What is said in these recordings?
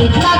Thank not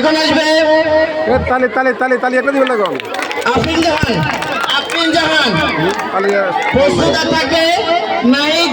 এখন আসবে। তালে তালে তালে তালে একটা দিবেন এখন আফরিন জাহান আফরিন জাহান। প্রস্তুত থাকবে নাহিদ